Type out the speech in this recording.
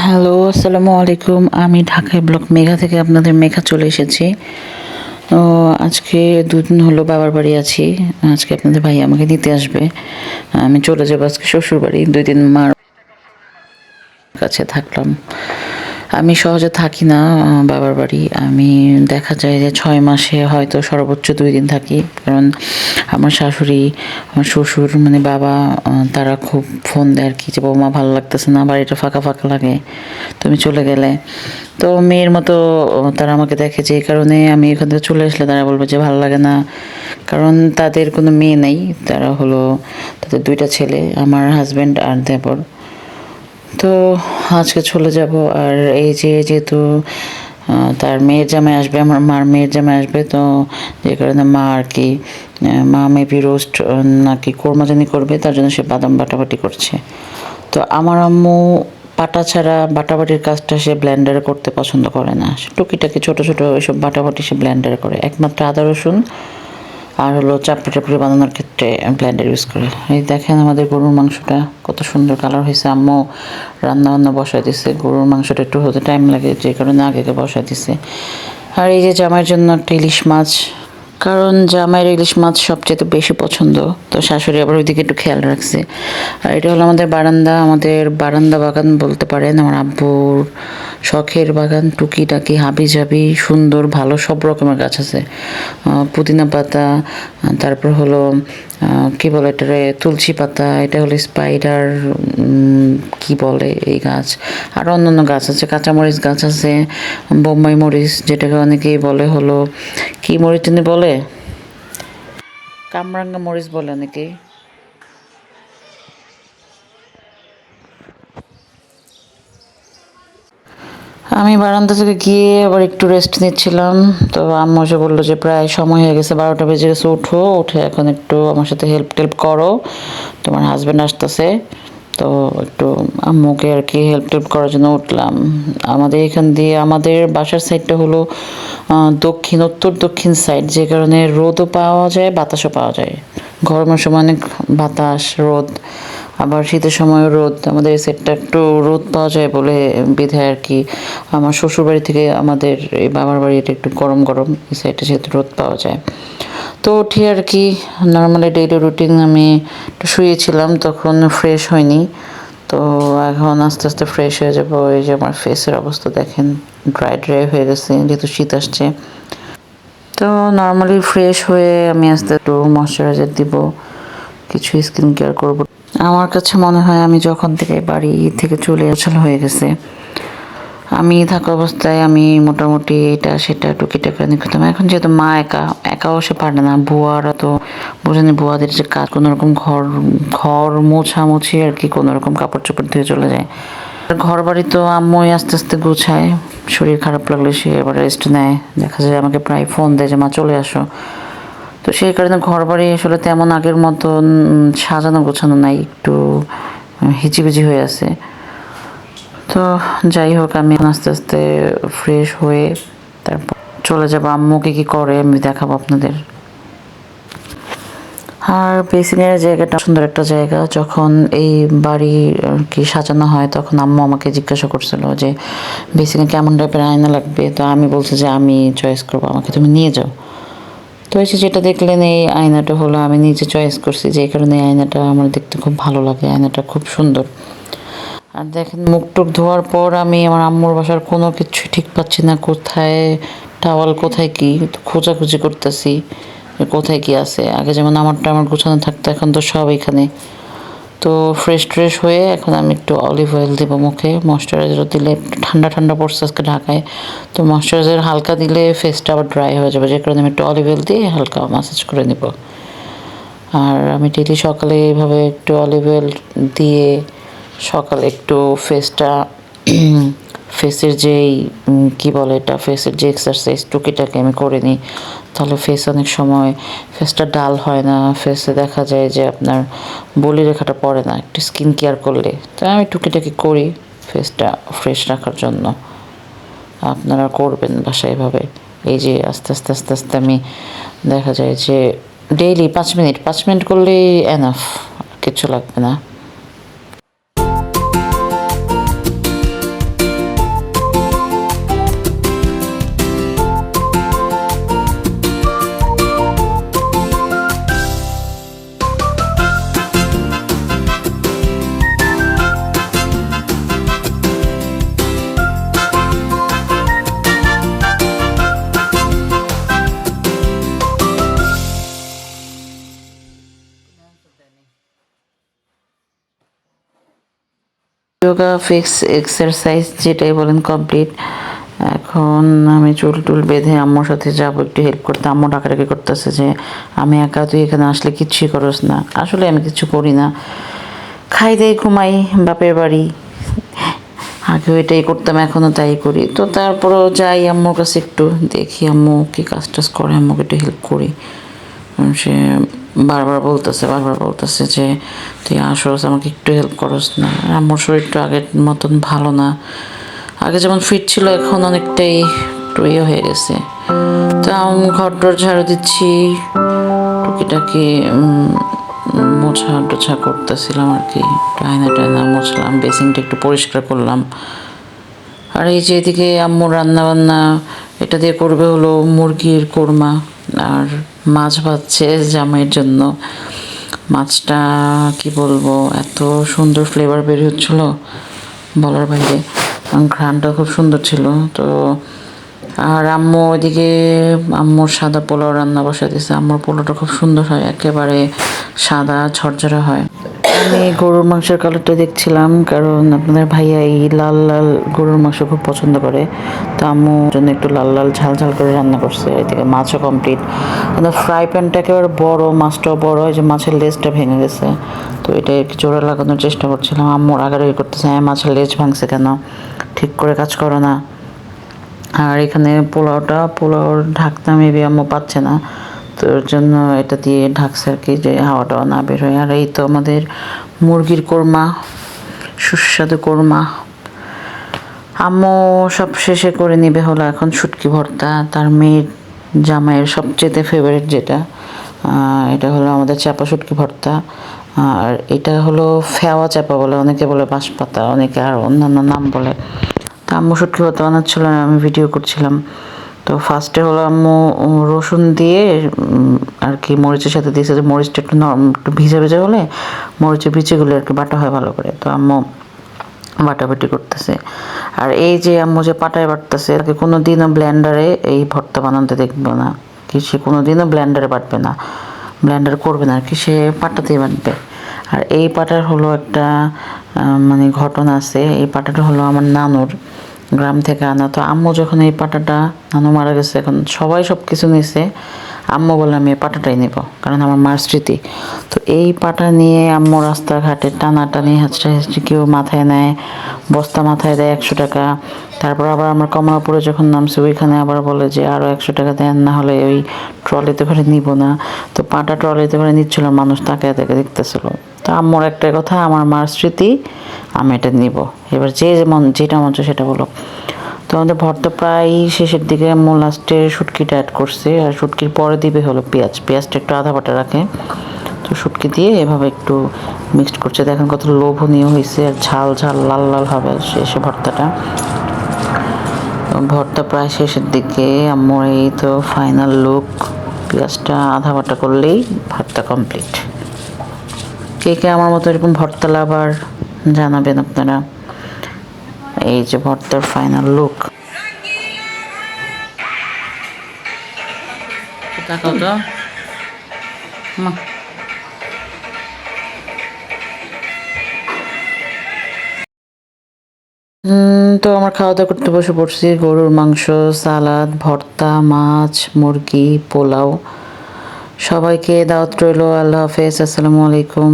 Hello, আসসালামু আলাইকুম। আমি ঢাকায় ব্লক মেঘা থেকে আপনাদের মেঘা চলে এসেছি। তো আজকে দুদিন হলো বাবার বাড়ি আছি। আজকে আপনাদের ভাই আমাকে দিতে আসবে। আমি চলে যাব আজকে শ্বশুর বাড়ি দুই দিন মার কাছে থাকলাম। আমি সহজে থাকি না বাবার বাড়ি। আমি দেখা যায় যে ছয় মাসে হয়তো সর্বোচ্চ দুই দিন থাকি। কারণ আমার শাশুড়ি, আমার শ্বশুর মানে বাবা তারা খুব ফোন দেয় আর কি যে, বৌমা, ভালো লাগতেছে না, বাড়িটা ফাঁকা ফাঁকা লাগে, তুমি চলে গেলে। তো মেয়ের মতো তারা আমাকে দেখে যে কারণে আমি এখান থেকে চলে আসলে তারা বলব যে, ভালো লাগে না। কারণ তাদের কোনো মেয়ে নেই, তারা হলো তাদের দুইটা ছেলে, আমার হাজব্যান্ড আর দেবর। তো আজকে চলে যাব আর এই যে যেহেতু তার মেয়ের জামাই আসবে, আমার মার মেয়ের জামাই আসবে, তো যে কারণে মা আর কি মা মেবি রোস্ট নাকি কোরমাজানি করবে, তার জন্য সে বাদাম বাটাবাটি করছে। তো আমার আম্মু পাটা ছাড়া বাটাবাটির কাজটা সে ব্লেন্ডারে করতে পছন্দ করে না। টুকিটাকি ছোটো ছোটো ওইসব বাটাবাটি সে ব্লেন্ডারে করে। একমাত্র আদা রসুন আর হলো চাপড়ি টাপড়ি বানানোর ক্ষেত্রে ব্লেন্ডার ইউজ করে। এই দেখেন আমাদের গরুর মাংসটা কত সুন্দর কালার হয়েছে। আম্মু রান্না বান্না বসায় দিছে। গরুর মাংসটা একটু হতে টাইম লাগে, যে কারণে আগে আগে বসায় দিছে। আর এই যে জামাইয়ের জন্য একটা ইলিশ মাছ, কারণ জামাইয়ের ইলিশ মাছ সবচেয়ে বেশি পছন্দ। তো শাশুড়ি আবার ওইদিকে একটু খেয়াল রাখছে। আর এটা হলো আমাদের বারান্দা। আমাদের বারান্দা বাগান বলতে পারেন, আমার আব্বুর শখের বাগান টুকি টাকি হাবি জাবি সুন্দর, ভালো, সব রকমের গাছ আছে। পুদিনা পাতা তারপর হলো কি বলে এটারে, তুলসী পাতা, এটা হলো স্পাইডার কি বলে এই গাছ? আর অন্যান্য গাছ আছে, কাঁচামরিচ গাছ আছে, বোম্বাই মরিচ, যেটাকে অনেকেই বলে হলো, কি মরিচ বলে? কামরাঙ্গা মরিচ বলে অনেকেই। আমি বারান্দা থেকে গিয়ে আবার একটু রেস্ট নিচ্ছিলাম। তো আম্মু এসে বলল যে প্রায় সময় হয়ে গেছে, বারোটা বেজে গেছে, উঠো, উঠে এখন একটু আমার সাথে হেল্প টেল্প করো। তোমার হাজব্যান্ড আসতেছে, তো একটু আম্মুকে আর কি হেল্প টেল্প করার জন্য উঠলাম। আমাদের এখান দিয়ে, আমাদের বাসার সাইডটা হলো দক্ষিণ, উত্তর দক্ষিণ সাইড যে কারণে রোদও পাওয়া যায়, বাতাসও পাওয়া যায়। গরমের সময় অনেক বাতাস, রোদ। আবার শীতের সময় রোদ, আমাদের এই সাইডটা একটু রোদ পাওয়া যায় বলে বিধায় আর কি। আমার শ্বশুর বাড়ি থেকে আমাদের এই বাবার বাড়ি এটা একটু গরম গরম, এই সাইডটা যেহেতু রোদ পাওয়া যায়। তো উঠি আর কি নর্মালি ডেইলি রুটিন আমি একটু শুয়েছিলাম, তখন ফ্রেশ হয়নি। তো এখন আস্তে আস্তে ফ্রেশ হয়ে যাব, এই যে আমার ফেসের অবস্থা দেখেন ড্রাই ড্রাই হয়ে গেছে, যেহেতু শীত আসছে। তো নর্মালি ফ্রেশ হয়ে আমি আস্তে একটু ময়শ্চারাইজার দিব, কিছু স্কিন কেয়ার করব। আমার কাছে মনে হয় আমি যখন থেকে বাড়ি থেকে চলে আসলে হয়ে গেছে, আমি থাকা অবস্থায় আমি মোটামুটি এটা সেটা টুকিটাকি করতাম। এখন যেহেতু মা একা, একাও সে পারে না। বুয়ারা তো বোঝেনি, বুয়াদের যে কাজ কোনোরকম ঘর ঘর মোছামুছি আর কি কোনো রকম কাপড় চোপড় ধুয়ে চলে যায়। আর ঘর বাড়ি তো আম্মুই আস্তে আস্তে গুছায়, শরীর খারাপ লাগলে সে এবার রেস্ট নেয়। দেখা যায় আমাকে প্রায় ফোন দেয় যে, মা, চলে আসো। তো সেই কারণে ঘর বাড়ি আসলে তেমন আগের মতন সাজানো গোছানো নাই, একটু হিজিবিজি হয়ে আছে। তো যাই হোক, আমি আস্তে আস্তে ফ্রেশ হয়ে তারপর চলে যাব। আম্মুকে কি করে আমি দেখাবো আপনাদের। আর বেসিনের জায়গাটা সুন্দর একটা জায়গা। যখন এই বাড়ি কি সাজানো হয়, তখন আম্মু আমাকে জিজ্ঞাসা করছিল যে বেসিনে কেমন টাইপের আয়না লাগবে? তো আমি বলছি যে, আমি চয়েস করব, আমাকে তুমি নিয়ে যাও। তো এসে যেটা দেখলেন, এই আয়নাটা হলো আমি নিজে চয়েস করছি যে কারণে এই আয়নাটা আমার দেখতে খুব ভালো লাগে আয়নাটা খুব সুন্দর। আর দেখেন, মুখ টুক ধোয়ার পর আমি আমার আম্মুর বাসার কোনো কিছু ঠিক পাচ্ছি না, কোথায় টাওয়াল, কোথায় কি? খোঁজাখুঁজি করতেছি কোথায় কি আছে। আগে যেমন আমারটা আমার গোছানো থাকতো, এখন তো সব এখানে। তো ফ্রেশ ট্রেশ হয়ে এখন আমি একটু অলিভ অয়েল দেবো মুখে। ময়শ্চারাইজার দিলে ঠান্ডা ঠান্ডা পড়ছে আজকে ঢাকায়। তো ময়শ্চারাইজার হালকা দিলে ফেসটা আবার ড্রাই হয়ে যাবে। যে কারণে আমি একটু অলিভ অয়েল দিয়ে হালকা ম্যাসাজ করে নেব। আর আমি ডেলি সকালে এইভাবে একটু অলিভ অয়েল দিয়ে সকালে একটু ফেসটা ফেসের উম, কি বলে এটা ফেসের যে এক্সারসাইজ টুকিটাকে আমি করে নিই তাহলে ফেস অনেক সময় ফেসটা ডাল হয় না ফেসে দেখা যায় যে আপনার বলি রেখাটা পড়ে না একটু স্কিন কেয়ার করলে। তাই আমি টুকিটাকি করি ফেসটা ফ্রেশ রাখার জন্য। আপনারা করবেন বাসায় এভাবে। এই যে আস্তে আস্তে আস্তে আস্তে আমি দেখা যায় যে ডেইলি পাঁচ মিনিট পাঁচ মিনিট করলেই এনাফ কিছু লাগবে না। যোগা ফিক্স এক্সারসাইজ যেটাই বলেন কমপ্লিট এখন আমি চুল টুল বেঁধে আম্মুর সাথে যাব, একটু হেল্প করতে। আম্মু ডাকাডাকি করতেছে যে, আমি একা, তুই এখানে আসলে কিচ্ছুই করস না। আসলে আমি কিছু করি না। খাই দেই, ঘুমাই, বাপের বাড়ি। আগেও এটাই করতাম এখনও তাই করি। তো তারপরেও যাই আম্মুর কাছে একটু, দেখি আম্মু কি কাজ টাজ করে, আম্মুকে একটু হেল্প করি। সে বারবার বলতেছে বারবার বলতেছে যে, তুই আসস, আমাকে একটু হেল্প করস না। আর আম্মুর শরীরটা আগের মতন ভালো না। আগে যেমন ফিট ছিল, এখন অনেকটাই একটু ইয়ে হয়ে গেছে। তো আমি ঘর টর ঝাড়ু দিচ্ছি, টুকিটাকি মোছা টোছা করতেছিলাম আর কি। আয়না টায়না মুছলাম, বেসিনটা একটু পরিষ্কার করলাম। আর এই যে এদিকে আম্মু রান্না বান্না এটা দিয়ে করবে হলো মুরগির কোরমা। আর মাছ ভাজছে জামাইয়ের জন্য। মাছটা, কি বলব, এত সুন্দর ফ্লেভার বের হচ্ছিল বলার বাইরে। ঘ্রাণটা খুব সুন্দর ছিল। তো আর আম্মু ওইদিকে, আম্মুর সাদা পোলাও রান্না বসা দিয়েছে আম্মুর পোলাওটা খুব সুন্দর হয়, একেবারে সাদা ঝরঝরা হয়। আমি গরুর মাংসের কালারটা দেখছিলাম, কারণ আপনাদের ভাইয়া এই লাল লাল গরুর মাংস খুব পছন্দ করে। তো আম্মুর জন্য একটু লাল লাল ঝাল ঝাল করে রান্না করছে, এদিকে মাছও কমপ্লিট কিন্তু ফ্রাই প্যানটা একেবারে বড়, মাছটাও বড় হয় যে মাছের লেজটা ভেঙে গেছে। তো এটা একটু জোড়া লাগানোর চেষ্টা করছিলাম আম্মুর আগারাগি করতেছে হ্যাঁ মাছের লেজ ভাঙছে কেন? ঠিক করে কাজ করো না। আর এখানে পোলাওটা, পোলাওর ঢাকনা মেবি আম্মু পাচ্ছে না। তো ওর জন্য এটা দিয়ে ঢাকছে আর কি যে হাওয়াটা না বের হয়। আর এই তো আমাদের মুরগির কোরমা, সুস্বাদু কোরমা। আম্মু সব শেষে করে নিবে হলো এখন শুটকি ভর্তা। তার মেয়ের জামাইয়ের সবচেয়ে ফেভারিট যেটা এটা হলো আমাদের চাপা শুটকি ভর্তা। আর এটা হলো ফেওয়া চাপা বলে, অনেকে বলে বাঁশপাতা, অনেকে আর অন্যান্য নাম বলে। তা আম্মু শুটকি ভর্তা বানাচ্ছিল আমি ভিডিও করছিলাম। তো ফার্স্টে হলো আম্মু রসুন দিয়ে আর কি মরিচের সাথে দিয়েছে যে মরিচটা একটু নরম, একটু ভিজে ভিজে হলে মরিচের বিচিগুলো আর কি বাটা হয় ভালো করে। তো আম্মু বাটাবাটি করতেছে। আর এই যে আম্মু যে পাটায় বাটতেছে তাকে কোনো দিনও ব্লেন্ডারে এই ভর্তা বানাতে দেখব না। কি সে কোনো দিনও ব্লেন্ডারে বাটবে না। ব্ল্যান্ডার করবে না, আর কি সে পাটাতেই বাটবে। আর এই পাটার হলো একটা মানে ঘটনা আছে। এই পাটাটা হলো আমার নানুর। গ্রাম থেকে আনা। তো আম্মু যখন এই পাটাটা, নানু মারা গেছে, এখন সবাই সব কিছু নিছে। আম্মু বলে আমি এই পাটাটাই নেব, কারণ আমার মার স্মৃতি। তো এই পাটা নিয়ে আম্মু রাস্তাঘাটে টানাটানি হাঁচড়া হাঁচড়ি কেউ মাথায় নেয়, বস্তা মাথায় দেয় একশো টাকা। তারপর আবার আমার কমলাপুরে যখন নামছে, ওইখানে আবার বলে যে আরও একশো টাকা দেন, না হলে ওই ট্রলিতে করে নিব না। তো পাটা ট্রলিতে করে নিচ্ছিল, মানুষ তাকে তাকে দেখতেছিল। তো আম্মুর একটা কথা, আমার মার স্মৃতি, আমি এটা নিব। এবার যে যেমন যেটা মন সেটা বলো। তো আমাদের ভর্তা প্রায় শেষের দিকে আম্মু লাস্টে শুটকিটা অ্যাড করছে। আর শুটকির পরে দিবে হলো পেঁয়াজ। পেঁয়াজটা একটু আধা বাটা রাখে। তো শুটকি দিয়ে এভাবে একটু মিক্সড করছে। দেখেন কত লোভনীয় হয়েছে আর ঝাল ঝাল, লাল লাল হবে শেষে ভর্তাটা। ভর্তা প্রায় শেষের দিকে। আম্মুর এই তো ফাইনাল লুক পেঁয়াজটা আধা বাটা করলেই ভর্তা কমপ্লিট কে কে আমার মতো এরকম ভর্তা লাভার জানাবেন আপনারা? এই যে ভর্তার ফাইনাল লুক তাকাও তো মা। তো আমার খাওয়া দাওয়া করতে বসে পড়ছি। গরুর মাংস সালাদ ভর্তা মাছ মুরগি পোলাও। সবাইকে দাওয়াত রইল। আল্লাহ হাফেজ। আসসালামু আলাইকুম।